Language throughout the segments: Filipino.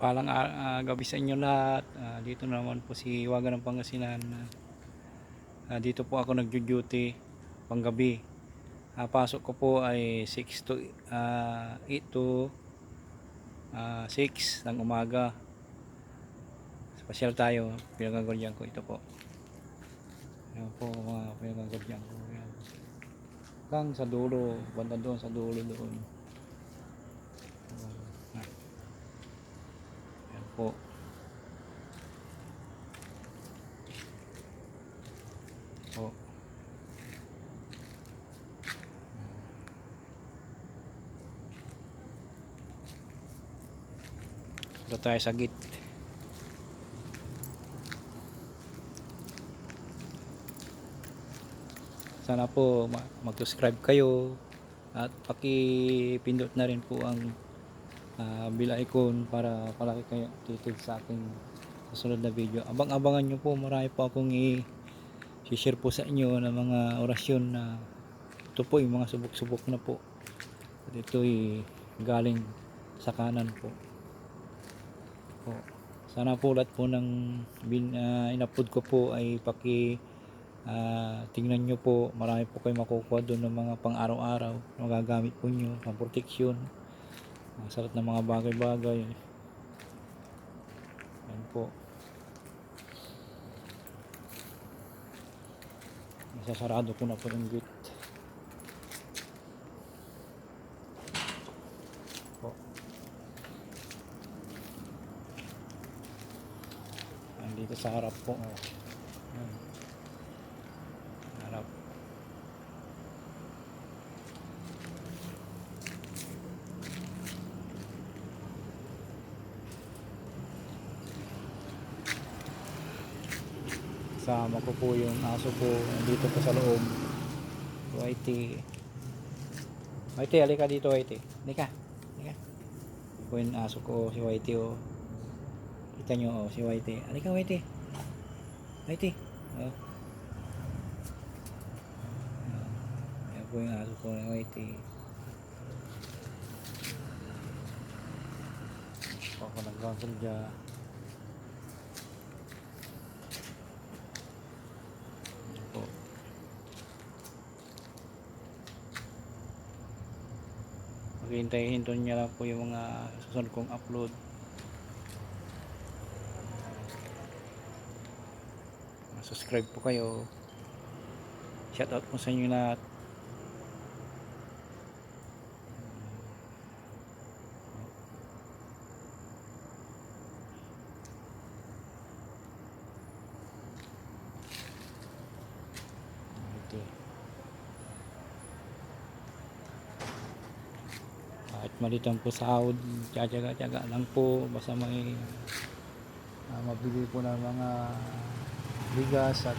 Palang ah, gabi sa inyo lahat. Ah, dito naman po si Waga ng Pangasinan. Ah, dito po ako nagjo-duty panggabi. Ah, pasok ko po ay 6 to ah, 8 to ah, 6 ng umaga. Special tayo. Pinagagawin ko ito po. Ayan po mga pinagagawin ko. Ayan. Hanggang sa dulo. Banda doon sa dulo doon. Ah. Ayan po. Po. Ito tayo sa git. Sana po ma- mag-subscribe kayo at paki-pindot na rin po ang ah, bell icon para palaki kayo updated sa aking susunod na video. Abang-abangan nyo po, marami po akong i-share po sa inyo ng mga orasyon na ito po yung mga subok-subok na po. At ito ay galing sa kanan po. po. Sana po lahat po ng bin, ah, in-upload ko po ay paki ah, tingnan nyo po. Marami po kayo makukuha doon ng mga pang araw-araw magagamit po nyo, pang protection. Ang salat ng mga bagay-bagay. Yan po. Isasarado ko na po yung gate. Po. Nandito sa harap po. Oh. Yan. Harap. Kasama ko po yung aso ko nandito po sa loob. Whitey. Whitey, halika dito Whitey. Halika. Halika. Po yung aso ko, si Whitey oh. Kita nyo oh, si Whitey. Halika Whitey. Whitey. Oh. Yan po yung aso ko ni Whitey. Ako nag-cancel dyan. po. Maghintayin doon niya lang po yung mga susunod kong upload. Subscribe po kayo. Shoutout po sa inyo lahat. Ito. Kahit malitang po sahod, tiyatyaga-tyaga lang po. Basta may ah, mabili po ng mga bigas at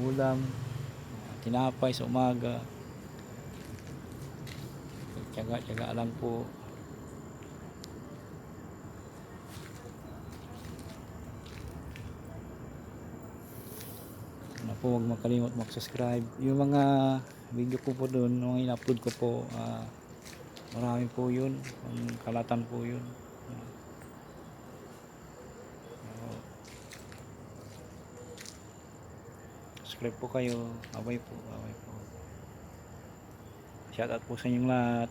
ulam, ah, tinapay sa umaga. Tyaga-tyaga lang po. na po huwag makalimot mag-subscribe yung mga video ko po doon mga in-upload ko po ah, marami po yun. Ang kalatan po yun. Ah, subscribe po kayo. Abay po abay po. Shout out po sa inyong lahat